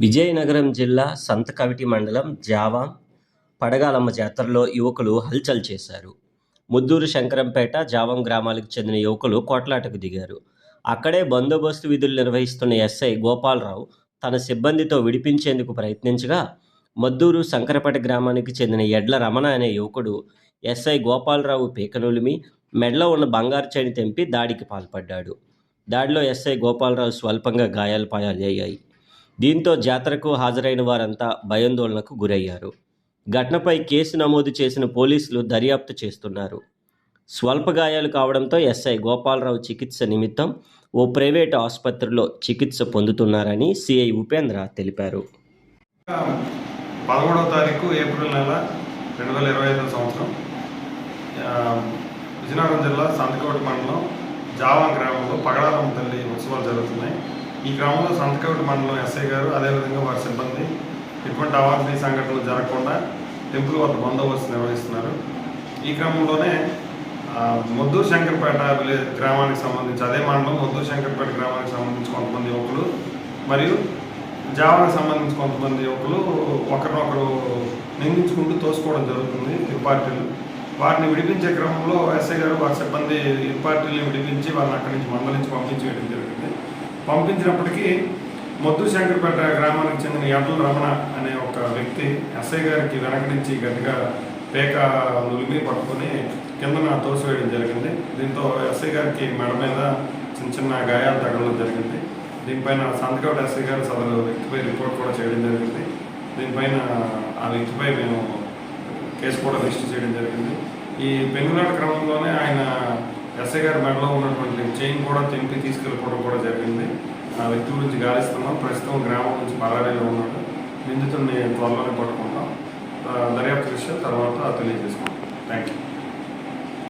విజయనగరం జిల్లా సంతకవిటి మండలం జావాం పడగాలమ్మ జాతరలో యువకులు హల్చల్ చేశారు. ముద్దూరు శంకరంపేట జావం గ్రామాలకు చెందిన యువకులు కోట్లాటకు దిగారు. అక్కడే బందోబస్తు విధులు నిర్వహిస్తున్న ఎస్ఐ గోపాలరావు తన సిబ్బందితో విడిపించేందుకు ప్రయత్నించగా మద్దూరు శంకరపేట గ్రామానికి చెందిన ఎడ్ల రమణ అనే యువకుడు ఎస్ఐ గోపాలరావు పీకనులిమి మెడలో ఉన్న బంగారు చేని తెంపి దాడికి పాల్పడ్డాడు. దాడిలో ఎస్ఐ గోపాలరావు స్వల్పంగా గాయాలు పాయాలయ్యాయి దీంతో జాతరకు హాజరైన వారంతా భయాందోళనకు గురయ్యారు. ఘటనపై కేసు నమోదు చేసిన పోలీసులు దర్యాప్తు చేస్తున్నారు. స్వల్ప గాయాలు కావడంతో ఎస్ఐ గోపాలరావు చికిత్స నిమిత్తం ఓ ప్రైవేటు ఆసుపత్రిలో చికిత్స పొందుతున్నారని సిఐ ఉపేంద్ర తెలిపారు. పదమూడవ తారీఖు ఏప్రిల్ నెల రెండు వేల ఇరవై ఐదవ సంవత్సరం. విజయనగరం జిల్లా సంతకోట మండలం జావా గ్రామంలో పగడాలమ్మ తల్లి ఉత్సవాలు జరుగుతున్నాయి. ఈ క్రమంలో సంతకవిటి మండలం ఎస్ఐ గారు అదేవిధంగా వారి సిబ్బంది ఎటువంటి అవాంఛనీయ సంఘటనలు జరగకుండా టెంపుల్ వద్ద బందోబస్తు నిర్వహిస్తున్నారు. ఈ క్రమంలోనే ముద్దూరు శంకర్పేట గ్రామానికి సంబంధించి అదే మండలం ముద్దూరు శంకర్పేట గ్రామానికి సంబంధించి కొంతమంది యువకులు మరియు జావాకి సంబంధించి కొంతమంది యువకులు ఒకరినొకరు నిందించుకుంటూ తోసుకోవడం జరుగుతుంది ఇరు పార్టీలు. వారిని విడిపించే క్రమంలో ఎస్ఐ గారు వారి సిబ్బంది ఇరు పార్టీలను విడిపించి వాళ్ళని అక్కడి నుంచి మందలించి పంపించేయడం జరిగింది. పంపించినప్పటికీ మొద్దు శంకర్పేట గ్రామానికి చెందిన ఎడ్ల రమణ అనే ఒక వ్యక్తి ఎస్ఐ గారికి వెనక నుంచి గట్టిగా పేక నులిమి పట్టుకొని కిందన తోసివేయడం జరిగింది. దీంతో ఎస్ఐ గారికి మెడ మీద చిన్న చిన్న గాయాలు తగలడం జరిగింది. దీనిపైన సంతకౌట్ ఎస్ఐ గారు సదరు వ్యక్తిపై రిపోర్ట్ కూడా చేయడం జరిగింది. దీనిపైన ఆ వ్యక్తిపై మేము కేసు కూడా రిజిస్టర్ చేయడం జరిగింది. ఈ పెనుగులాట క్రమంలోనే ఆయన ఎస్ఐ గారి మెడలో ఉన్నటువంటి చైన్ కూడా తెంపి తీసుకెళ్ళిపోవడం కూడా జరిగింది. ఆ వ్యక్తి గురించి గాలిస్తున్నాం. ప్రస్తుతం గ్రామం నుంచి పరారీలో ఉన్నాడు నిందితుడిని త్వరలోనే పట్టుకుంటాం. దర్యాప్తు విషయం తర్వాత తెలియజేసుకుంటాం. Thank you